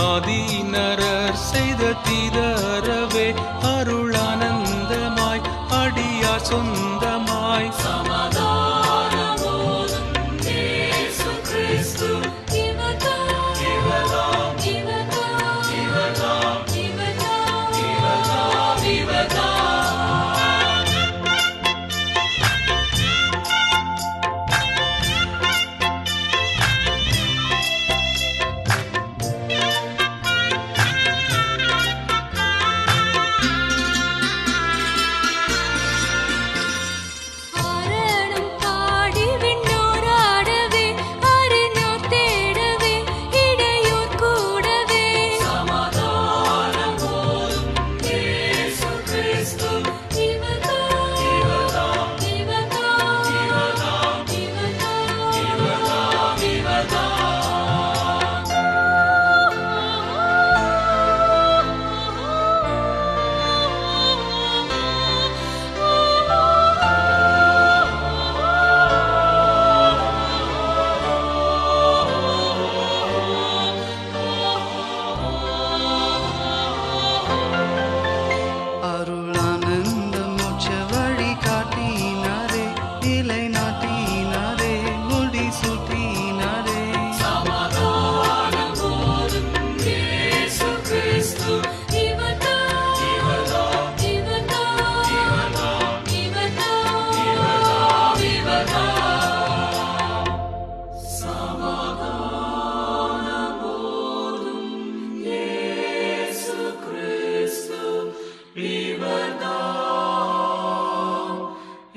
ஆதீனரர் செய்த தீரவே அருளானந்தமாய் அடியார் சொந்தமாய். சம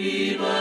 Even